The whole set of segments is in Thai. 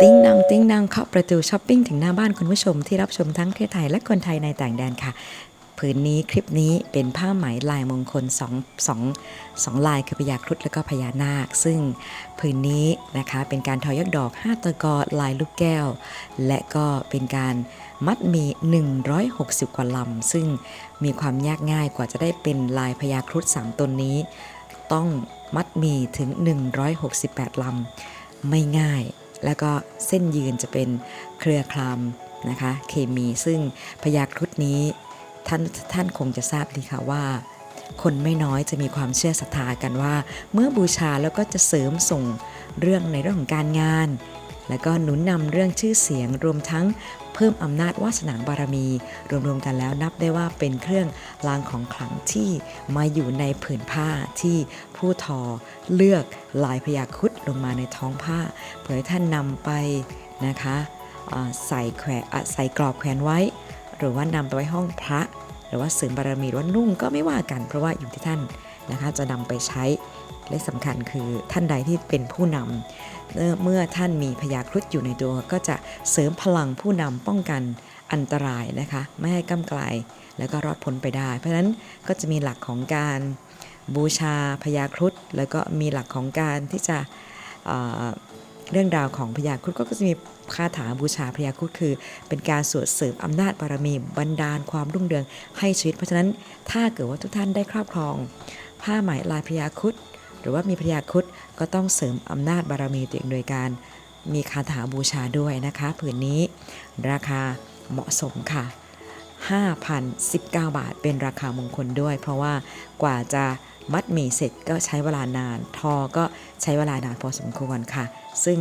ติ้งนองติ้งนองเคาะประตูช้อปปิ้งถึงหน้าบ้านคุณผู้ชมที่รับชมทั้งประเทศไทยและคนไทยในต่างแดนค่ะผืนนี้คลิปนี้เป็นผ้าไหมลายมงคลสองสองสองลายคือพญาครุฑและก็พญานาค ซึ่งผืนนี้นะคะเป็นการทอยักดอก 5 ตะกอลายลูกแก้ว และก็เป็นการมัดหมี 160 กว่าลำ ซึ่งมีความยากง่ายกว่าจะได้เป็นลายพญาครุฑสามตนนี้ ต้องมัดมีถึง 168 ลำ ไม่ง่าย แล้วก็เส้นยืนจะเป็นเครือคลามนะคะเคมีซึ่งพยาครุฑนี้ท่านท่านคงจะทราบดีค่ะว่า คนไม่น้อยจะมีความเชื่อศรัทธากันว่า เมื่อบูชาแล้วก็จะเสริมส่งเรื่องในเรื่องของการงาน แล้วก็หนุนนำเรื่องชื่อเสียงรวมทั้ง เพิ่มอำนาจวาสนาบารมีรวมๆกันแล้วนับได้ว่าเป็นเครื่องรางของขลังที่มาอยู่ในผืนผ้าที่ผู้ทอเลือกลายพญาคุดลงมาในท้องผ้าเพื่อท่านนำไปนะคะใส่แขวะใส่กรอบแขวนไว้ หรือว่านำไปไว้ห้องพระ หรือว่าเสริมบารมีหรือว่านุ่งก็ไม่ว่ากันเพราะว่าอยู่ที่ท่านนะคะจะนำไปใช้และสำคัญคือท่านใดที่เป็นผู้นำ เมื่อท่านมีพยาครุฑอยู่ในตัวก็จะเสริมพลังผู้นำป้องกันอันตรายนะคะ ไม่ให้ก้ำไกลแล้วก็รอดพ้นไปได้ เพราะฉะนั้นก็จะมีหลักของการบูชาพยาครุฑแล้วก็มีหลักของการที่จะเเรื่องราวของพญาครุฑก็จะมีคาถาบูชาพญาครุฑคือ เป็นการสวดเสริมอำนาจบารมีบันดาลความรุ่งเรืองให้ชีวิต เพราะฉะนั้นถ้าเกิดว่าทุกท่านได้ครอบครอง ผ้าไหมลายพญาครุฑ หรือว่ามีพญาครุฑก็ต้องเสริมอำนาจบารมีตัวเองโดยการมีคาถาบูชาด้วยนะคะผืนนี้ราคาเหมาะสมค่ะ 5,019 บาทเป็นราคามงคลด้วย เพราะว่ากว่าจะมัดหมี่เสร็จก็ใช้เวลานาน ทอก็ใช้เวลานานพอสมควรค่ะ ซึ่ง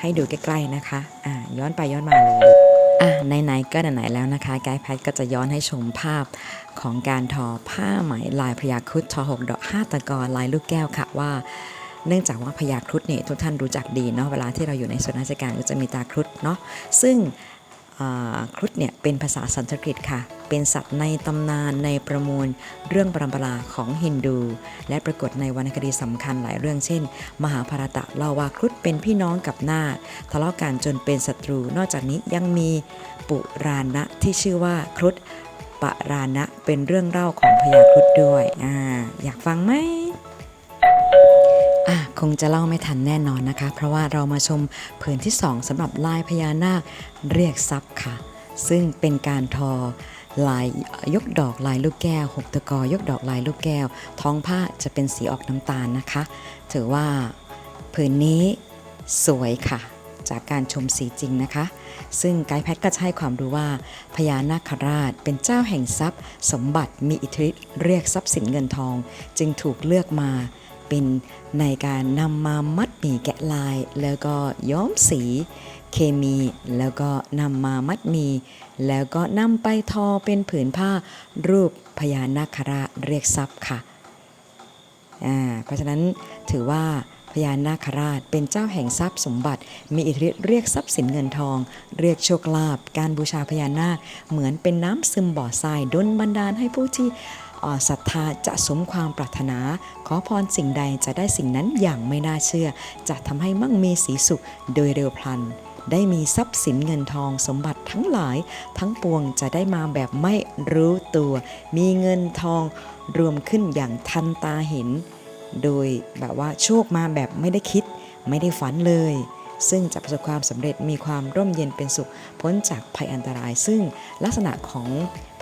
ให้ดูใกล้ ๆ นะคะ อ่า ย้อนไปย้อนมาเลย อะไหนๆก็ไหนๆแล้วนะคะ ไกด์แพทก็จะย้อนให้ชมภาพของการทอผ้าไหมลายพญาครุฑทอหกดอกห้าตะกอลายลูกแก้วค่ะว่าเนื่องจากว่าพญาครุฑเนี่ยทุกท่านรู้จักดีเนาะเวลาที่เราอยู่ในส่วนราชการก็จะมีตาครุฑเนาะซึ่ง ครุฑเนี่ยเป็นภาษาสันสกฤตค่ะ เป็นสัตว์ในตำนานในประมวลเรื่องปรำปราของฮินดู และปรากฏในวรรณคดีสำคัญหลายเรื่องเช่น มหาภารตะเล่าว่าครุฑเป็นพี่น้องกับนาคทะเลาะกันจนเป็นศัตรู นอกจากนี้ยังมีปุราณะที่ชื่อว่าครุฑปราณะเป็นเรื่องเล่าของพญาครุฑด้วยออยากฟังไหม คงจะเล่าไม่ทันแน่นอนนะคะ เพราะว่าเรามาชมผืนที่ 2สำหรับลายพญานาคเรียกทรัพย์ค่ะ ซึ่งเป็นการทอลายยกดอกลายลูกแก้วหกตะกอยกดอกลายลูกแก้ว ท้องผ้าจะเป็นสีออกน้ำตาลนะคะ ถือว่าผืนนี้สวยค่ะ จากการชมสีจริงนะคะ ซึ่งไกด์แพทก็จะให้ความรู้ว่าพญานาคราชเป็นเจ้าแห่งทรัพย์ สมบัติมีอิทธิฤทธิ์เรียกทรัพย์สินเงินทอง จึงถูกเลือกมา นในการนำมามัดหมี่แกะลาย แล้วก็ย้อมสีเคมี แล้วก็นำมามัดหมีแล้วก็นำไปทอเป็นผืนผ้ารูปพญานาคราชเรียกทรัพย์ค่ะอ่าเพราะฉะนั้นถือว่าพญานาคราชเป็นเจ้าแห่งทรัพย์สมบัติ มีอิทธิฤทธิ์เรียกทรัพย์สินเงินทอง เรียกโชคลาภการบูชาพญานาค เหมือนเป็นน้ำซึมบ่อทรายดลบันดาลให้ผู้ที่ ศรัทธาจะสมความปรารถนา ขอพรสิ่งใดจะได้สิ่งนั้นอย่างไม่น่าเชื่อ จะทำให้มั่งมีสีสุขโดยเร็วพลัน ได้มีทรัพย์สินเงินทองสมบัติทั้งหลาย ทั้งปวงจะได้มาแบบไม่รู้ตัว มีเงินทองรวมขึ้นอย่างทันตาเห็น โดยแบบว่าโชคมาแบบไม่ได้คิด ไม่ได้ฝันเลยซึ่งจะประสบความสำเร็จมีความร่มเย็นเป็นสุข พ้นจากภัยอันตราย ซึ่งลักษณะของ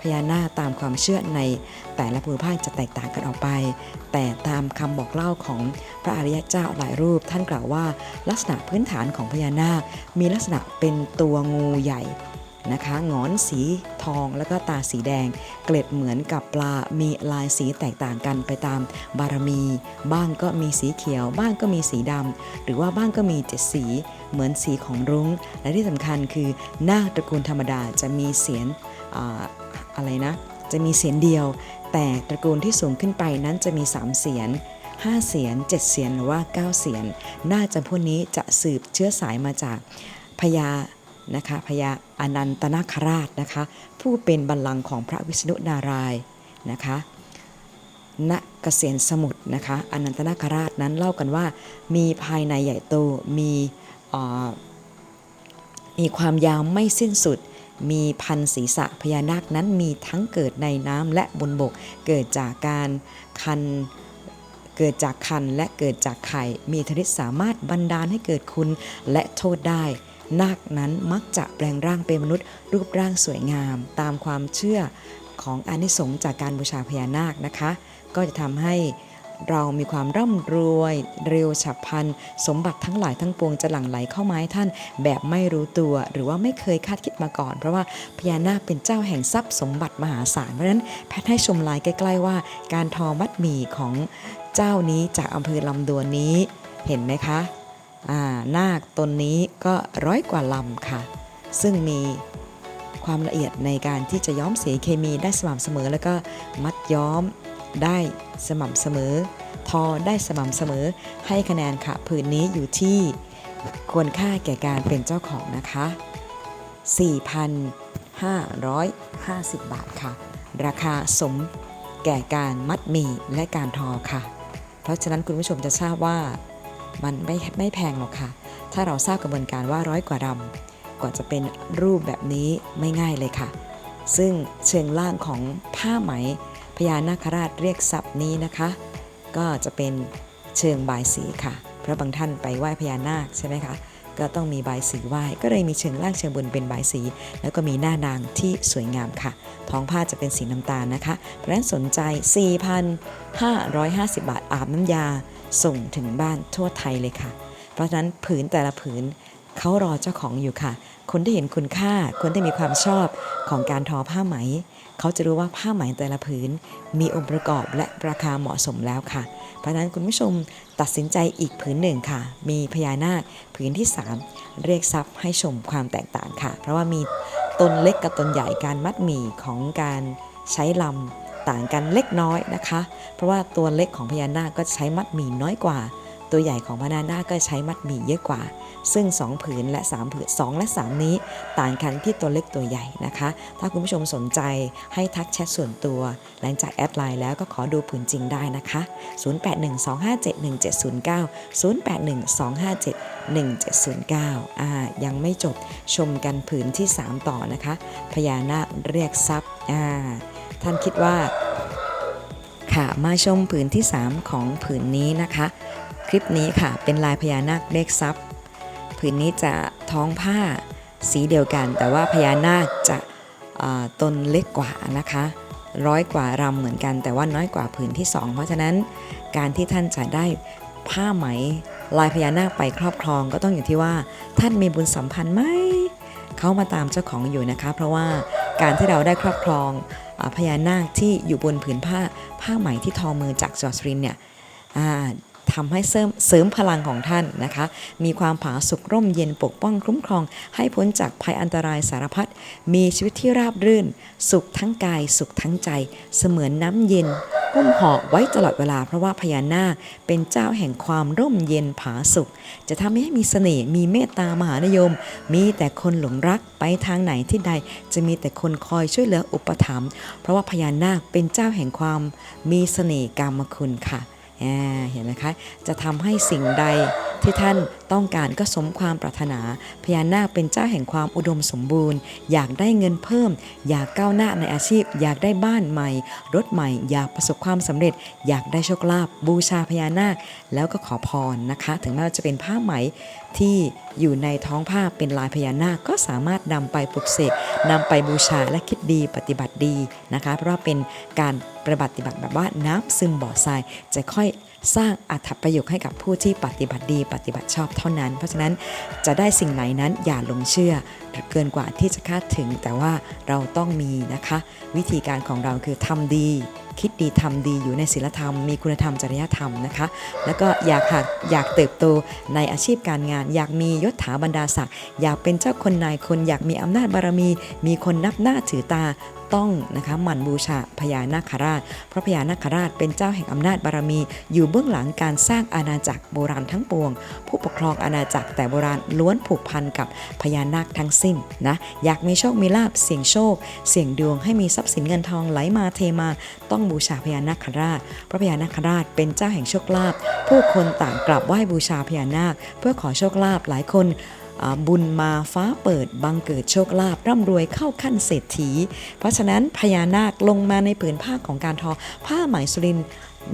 พญานาคตามความเชื่อในแต่ละภูมิภาคจะแตกต่างกันออกไป แต่ตามคำบอกเล่าของพระอริยเจ้าหลายรูป ท่านกล่าวว่า ลักษณะพื้นฐานของพญานาค มีลักษณะเป็นตัวงูใหญ่นะคะงอนสีทองแล้วก็ตาสีแดง เกล็ดเหมือนกับปลา มีลายสีแตกต่างกันไปตามบารมี บ้างก็มีสีเขียว บ้างก็มีสีดำ หรือว่าบ้างก็มีเจ็ดสี เหมือนสีของรุ้ง และที่สำคัญคือนาคตระกูลธรรมดาจะมีเสียน อะไรนะ จะมีเสียนเดียว แต่ตระกูลที่สูงขึ้นไปนั้นจะมี 3 เสียน5 เสียน 7 เสียนหรือว่า 9 เสียน น่าจะพวกนี้จะสืบเชื้อสายมาจากพญานะคะพญาอนันตนาคราชนะคะ ผู้เป็นบัลลังก์ของพระวิษณุนารายณ์นะคะณเกษียนสมุทรนะคะอนันตนาคราชนั้นเล่ากันว่า มีภายในใหญ่โตมีมีความยาวไม่สิ้นสุด มีพันศีรษะพญานาคนั้นมีทั้งเกิดในน้ำและบนบก เกิดจากการคันเกิดจากคันและเกิดจากไข่ มีธิฤทธิ์สามารถบันดาลให้เกิดคุณและโทษได้ นาคนั้นมักจะแปลงร่างเป็นมนุษย์ รูปร่างสวยงาม ตามความเชื่อของอานิสงส์จากการบูชาพญานาคนะคะ ก็จะทำให้ เรามีความร่ำรวย เร็วฉับพลัน สมบัติทั้งหลายทั้งปวงจะหลั่งไหลเข้ามาให้ท่าน แบบไม่รู้ตัว หรือว่าไม่เคยคาดคิดมาก่อน เพราะว่าพญานาคเป็นเจ้าแห่งทรัพย์สมบัติมหาศาลเพราะฉะนั้นแพทย์ให้ชมลายใกล้ๆว่า การทอมัดหมี่ของเจ้านี้จากอำเภอลำดวนนี้เห็นไหมคะอ่านาคตนนี้ก็ร้อยกว่าลำค่ะ ซึ่งมีความละเอียดในการที่จะย้อมสีเคมีได้สม่ำเสมอแล้วก็มัดย้อม ได้สม่ำเสมอ ทอได้สม่ำเสมอ ให้คะแนนค่ะผืนนี้อยู่ที่ควรค่าแก่การเป็นเจ้าของนะคะ 4,550 บาทค่ะ ราคาสมแก่การมัดหมี่และการทอค่ะ เพราะฉะนั้นคุณผู้ชมจะทราบว่ามันไม่ไม่แพงหรอกค่ะ ถ้าเราทราบกระบวนการว่าร้อยกว่ารำกว่าจะเป็นรูปแบบนี้ไม่ง่ายเลยค่ะ ซึ่งเชิงล่างของผ้าไหม ญานาคราชเรียกศัพท์นี้นะคะ ก็จะเป็นเชิงบายสีค่ะ เพราะบางท่านไปไหว้พญานาคใช่ไหมคะก็ต้องมีบายสีไหว้ก็เลยมีเชิงล่างเชิงบนเป็นบายสี แล้วก็มีหน้านางที่สวยงามค่ะ ท้องผ้าจะเป็นสีน้ำตาลนะคะ เพราะฉะนั้นสนใจ 4,550 บาทอาบน้ำยาส่งถึงบ้านทั่วไทยเลยค่ะ เพราะฉะนั้นผืนแต่ละผืน เขารอเจ้าของอยู่ค่ะ คนที่เห็นคุณค่า คนที่มีความชอบของการทอผ้าไหม เขาจะรู้ว่าผ้าไหมแต่ละผืน มีองค์ประกอบและราคาเหมาะสมแล้วค่ะ เพราะนั้นคุณผู้ชมตัดสินใจอีกผืนหนึ่งค่ะ มีพญานาคผืนที่ 3 เรียกทรัพย์ให้ชมความแตกต่างค่ะ เพราะว่ามีตนเล็กกับตนใหญ่การมัดหมี่ของการใช้ลำต่างกันเล็กน้อยนะคะ เพราะว่าตัวเล็กของพญานาคก็ใช้มัดหมี่น้อยกว่า ตัวใหญ่ของพญานาก็ใช้มัดหมี่เยอะกว่า ซึ่ง 2 ผืนและ 3 ผืน 2 และ 3 นี้ต่างกันที่ตัวเล็กตัวใหญ่นะคะ ถ้าคุณผู้ชมสนใจให้ทักแชทส่วนตัว หลังจากแอดไลน์แล้วก็ขอดูผืนจริงได้นะคะ 0812571709 0812571709 อ่า ยังไม่จบชมกันผืนที่ 3 ต่อนะคะ พญานาคเรียกทรัพย์ อ่า ท่านคิดว่าค่ะมาชมผืนที่ 3 ของผืนนี้นะคะ ลิปนี้ค่ะ เป็นลายพญานาคเรียกทรัพย์ผืนนี้จะท้องผ้าสีเดียวกัน แต่ว่าพญานาคจะตนเล็กกว่านะคะร้อยกว่ารำเหมือนกัน แต่ว่าน้อยกว่าผืนที่ 2 เพราะฉะนั้นการที่ท่านจะได้ผ้าไหมลายพญานาคไปครอบครองก็ต้องอยู่ที่ว่าท่านมีบุญสัมพันธ์ไหมเขามาตามเจ้าของอยู่นะคะ เพราะว่าการที่เราได้ครอบครองอพญานาคที่อยู่บนผืนผ้าผ้าไหมที่ทอมือจากจอร์จรินเนี่ย อ่าทำให้เสริมเสริมพลังของท่านนะคะ มีความผาสุกร่มเย็นปกป้องคุ้มครอง ให้พ้นจากภัยอันตรายสารพัด มีชีวิตที่ราบรื่น สุขทั้งกาย สุขทั้งใจ เสมือนน้ำเย็นหุ้มห่อไว้ตลอดเวลา เพราะว่าพญานาคเป็นเจ้าแห่งความร่มเย็นผาสุข จะทำให้มีเสน่ห์มีเมตตามหานิยม มีแต่คนหลงรักไปทางไหนที่ใด จะมีแต่คนคอยช่วยเหลืออุปถัมภ์เพราะว่าพญานาคเป็นเจ้าแห่งความมีเสน่ห์กามคุณค่ะ เห็นไหมคะ จะทำให้สิ่งใดที่ท่าน ต้องการก็สมความปรารถนา พญานาคเป็นเจ้าแห่งความอุดมสมบูรณ์ อยากได้เงินเพิ่ม อยากก้าวหน้าในอาชีพ อยากได้บ้านใหม่ รถใหม่ อยากประสบความสำเร็จ อยากได้โชคลาภบูชาพญานาค แล้วก็ขอพรนะคะ ถึงแม้ว่าจะเป็นผ้าไหมที่อยู่ในท้องผ้าเป็นลายพญานาคก็สามารถนำไปปลุกเสกนำไปบูชาและคิดดีปฏิบัติดีนะคะ เพราะว่าเป็นการปฏิบัติแบบว่าน้ำซึมบ่อทรายจะค่อยสร้างอัถประโยชน์ให้กับผู้ที่ปฏิบัติดี ปฏิบัติชอบท่านั้น เพราะฉะนั้นจะได้สิ่งไหนนั้นอย่าลงเชื่อเกินกว่าที่จะคาดถึง แต่ว่าเราต้องมีนะคะ วิธีการของเราคือทำดี คิดดีทำดีอยู่ในศีลธรรม มีคุณธรรมจริยธรรมนะคะ แล้วก็อยากหากอยากเติบโตในอาชีพการงาน อยากมียศถาบรรดาศักดิ์อยากเป็นเจ้าคนนายคน อยากมีอำนาจบารมี มีคนนับหน้าถือตา ต้องนะคะหมั่นบูชาพญานาคราช เพราะพญานาคราชเป็นเจ้าแห่งอำนาจบารมี อยู่เบื้องหลังการสร้างอาณาจักรโบราณทั้งปวง ผู้ปกครองอาณาจักรแต่โบราณล้วนผูกพันกับพญานาคทั้งสิ้นนะอยากมีโชคมีลาบเสี่ยงโชค เสี่ยงดวงให้มีทรัพย์สินเงินทองไหลมาเทมา ต้องบูชาพญานาคราชเพราะพญานาคราชเป็นเจ้าแห่งโชคลาภผู้คนต่างกราบไหว้บูชาพญานาค เพื่อขอโชคลาภหลายคน บุญมาฟ้าเปิดบังเกิดโชคลาภร่ำรวยเข้าขั้นเศรษฐี เพราะฉะนั้นพญานาคลงมาในผืนผ้าของการทอผ้าไหมสุรินทร์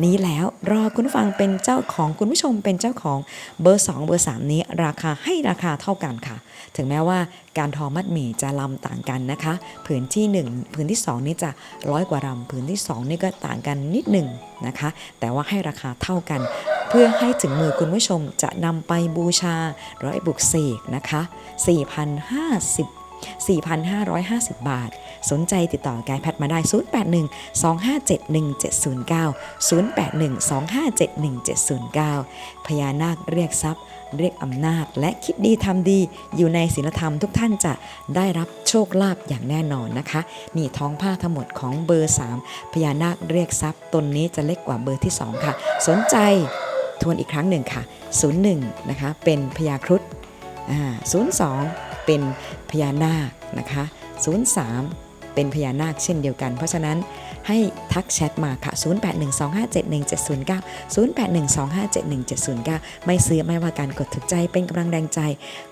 นี้แล้วรอคุณฟังเป็นเจ้าของคุณผู้ชมเป็นเจ้าของเบอร์ 2 เบอร์ 3 นี้ราคาให้ราคาเท่ากันค่ะ ถึงแม้ว่าการทอมัดหมี่จะลำต่างกันนะคะ ผืนที่ 1 ผืนที่ 2 นี่จะร้อยกว่าลำผืนที่ 2 นี่ก็ต่างกันนิดหนึ่งนะคะ แต่ว่าให้ราคาเท่ากัน เพื่อให้ถึงมือคุณผู้ชมจะนำไปบูชาร้อยบุกเสกนะคะ4,050 4,550 บาท สนใจติดต่อกด์แพทมาได้ 081 257 1709 081 257 1709 พญานาคเรียกทรัพย์ เรียกอำนาจ และคิดดีทำดี อยู่ในศีลธรรมทุกท่านจะได้รับโชคลาภอย่างแน่นอนนะคะ นี่ท้องผ้าทั้งหมดของเบอร์ 3 พญานาคเรียกทรัพย์ตนนี้จะเล็กกว่าเบอร์ที่ 2 ค่ะ สนใจทวนอีกครั้งหนึ่งค่ะ 01 นะคะ เป็นพญาครุฑ02 เป็นพญานาคนะคะ03 เป็นพญานาคเช่นเดียวกัน เพราะฉะนั้นให้ทักแชทมาค่ะ 0812571709 0812571709 ไม่ซื้อไม่ว่าการกดถูกใจเป็นกำลังแรงใจ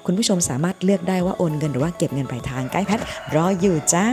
คุณผู้ชมสามารถเลือกได้ว่าโอนเงินหรือว่าเก็บเงินปลายทางใกล้แพทย์รออยู่จ้า